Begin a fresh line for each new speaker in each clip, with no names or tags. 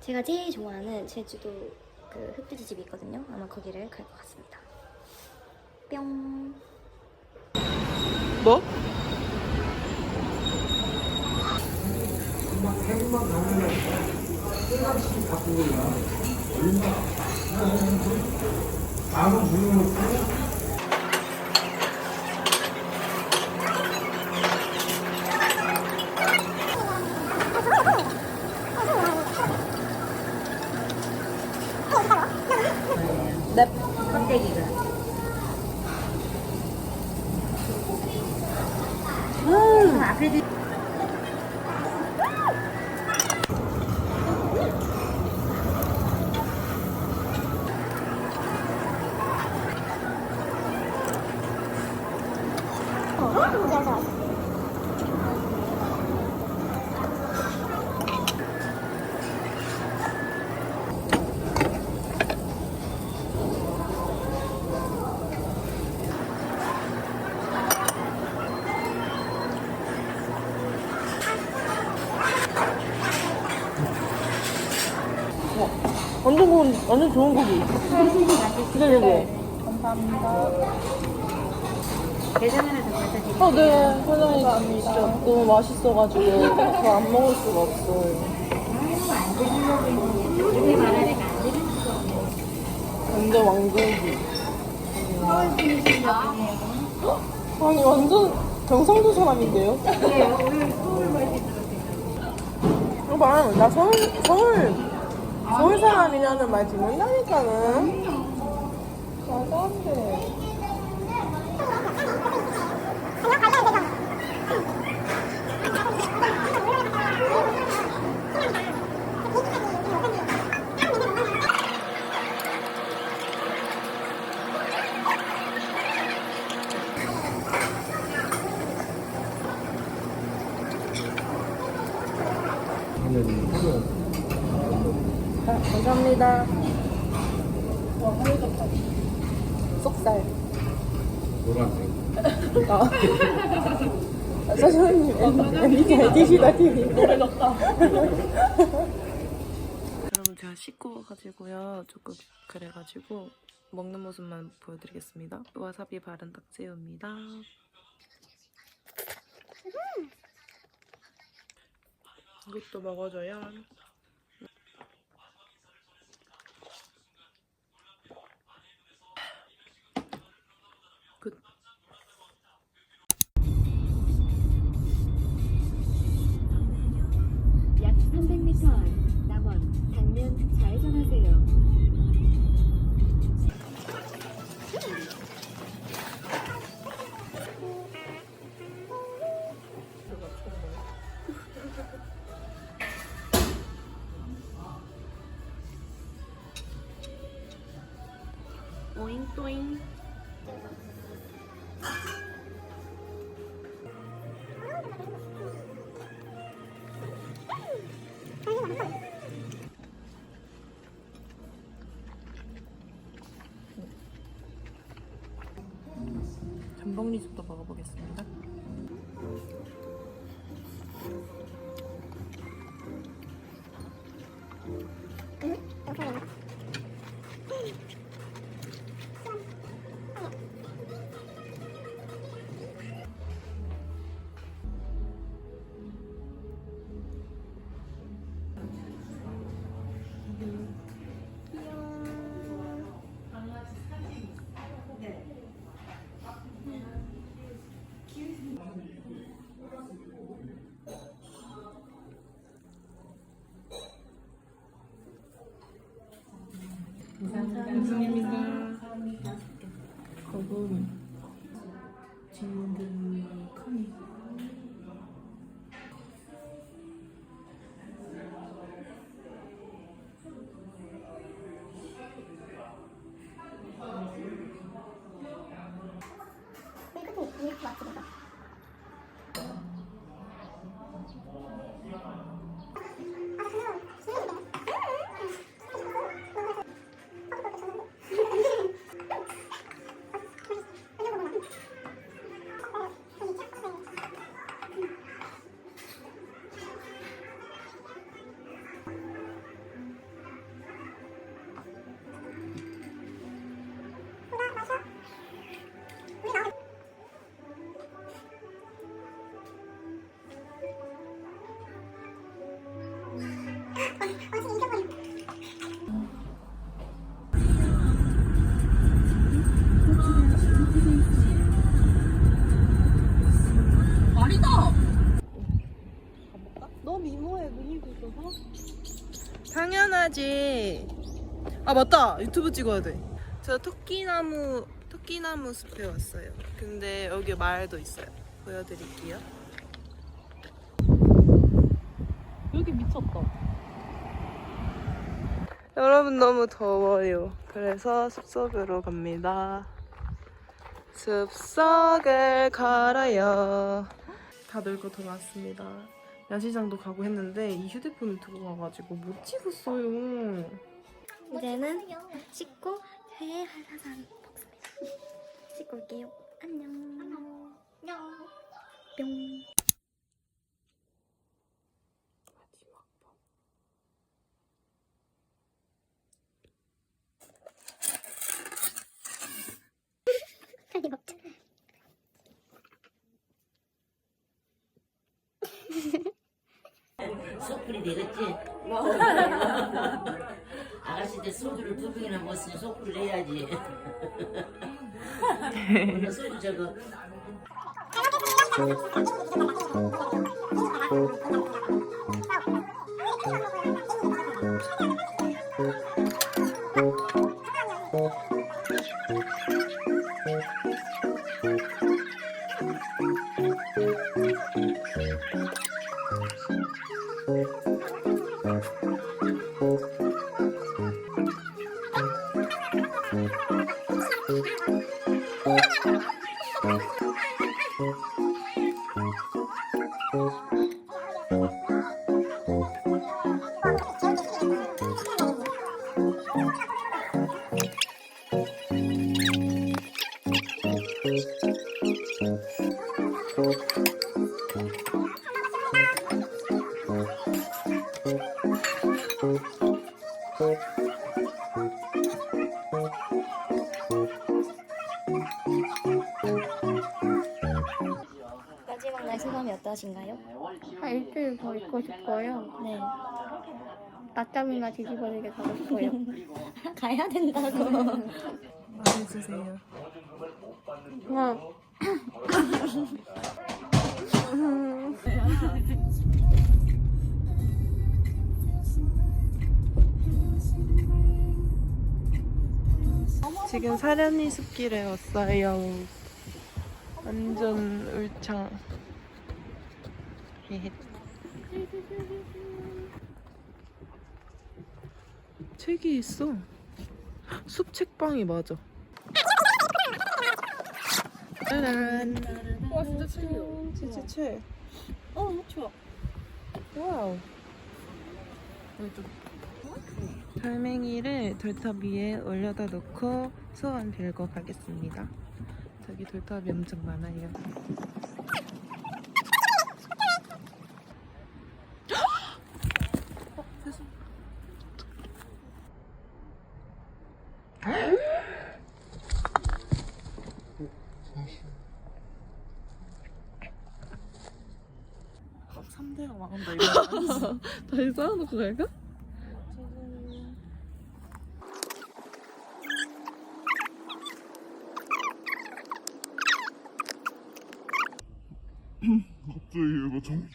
제가 제일 좋아하는 제주도 그 흑돼지집이 있거든요. 아마 거기를 갈 것 같습니다. 뿅.
뭐? 넵. 완전 좋은, 완전 좋은 고기. 진짜 여보. 어, 네. 사장님 진짜 너무 맛있어가지고 저안 먹을 수가 없어요. 완전 왕고기. 아니 완전 경상도 사람인데요? 오빠 나 서울 서울 서울 사람이라는 말 듣는다니까는 말도 안 감사합니다. 쏙살.
노란색.
아. 사장님, MBTI D시다, D. 여러분, 제가 씻고 와가지고요. 조금 그래가지고 먹는 모습만 보여드리겠습니다. 와사비 바른 딱새우입니다. 이것도 먹어줘요. 또잉. 전복리숙도 먹어보겠습니다. 감사합니다. 거북이. 진드
당연하지. 아
맞다 유튜브 찍어야 돼. 저 토끼나무 토끼나무 숲에 왔어요. 근데 여기 말도 있어요. 보여드릴게요. 여기 미쳤다. 여러분 너무 더워요. 그래서 숲속으로 갑니다. 숲속을 걸어요. 다 놀고 돌아왔습니다. 야시장도 가고 했는데 이 휴대폰을 두고 가가지고 못 찍었어요.
이제는 씻고 새해 한라산 먹습니다. 씻고 올게요. 안녕. 안녕. 뿅.
속풀이 되겠지? 아가씨들 소주를 두 병이나 먹었으니 속풀을 내야지. 오늘 소주 저거
마 어떠신가요?
한 일주일 더 있고 싶어요.
네.
낮잠이나 뒤집어지게 자고 싶어요.
가야 된다고.
말해주세요.
어,
지금 사려니 숲길에 왔어요. 완전 울창. 헤헤. 책이 있어. 숲 책방이 맞아. 짜란. 와 진짜 책이요. 진짜 책. 어 좋아. 와우. 돌멩이를 돌탑 위에 올려다 놓고 소원 빌고 가겠습니다. 저기 돌탑이 엄청 많아요. 3대가 망한다 이거. 다시 쌓아놓고 갈까?
갑자기 얘가 정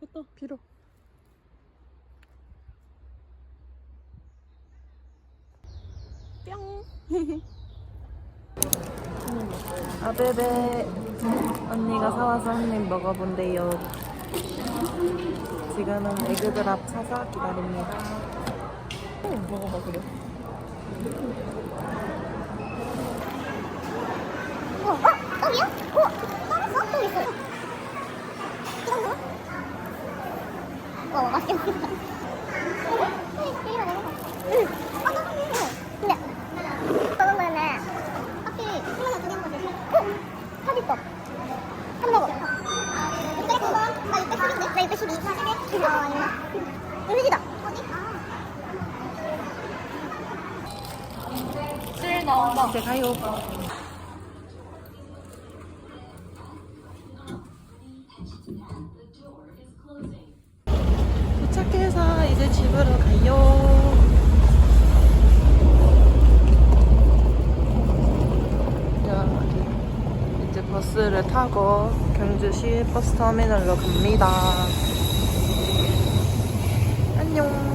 됐다 빌어 뿅. 아베베 언니가 사와서 한 입 먹어본대요. 지금은 에그드랍 사서 기다립니다 어, 먹어봐 그래?
어? 이런 거? 와, 맛있겠다.
나온다. 이제 가요. 도착해서 이제 집으로 가요. 이제 버스를 타고 경주시 버스터미널로 갑니다. 안녕.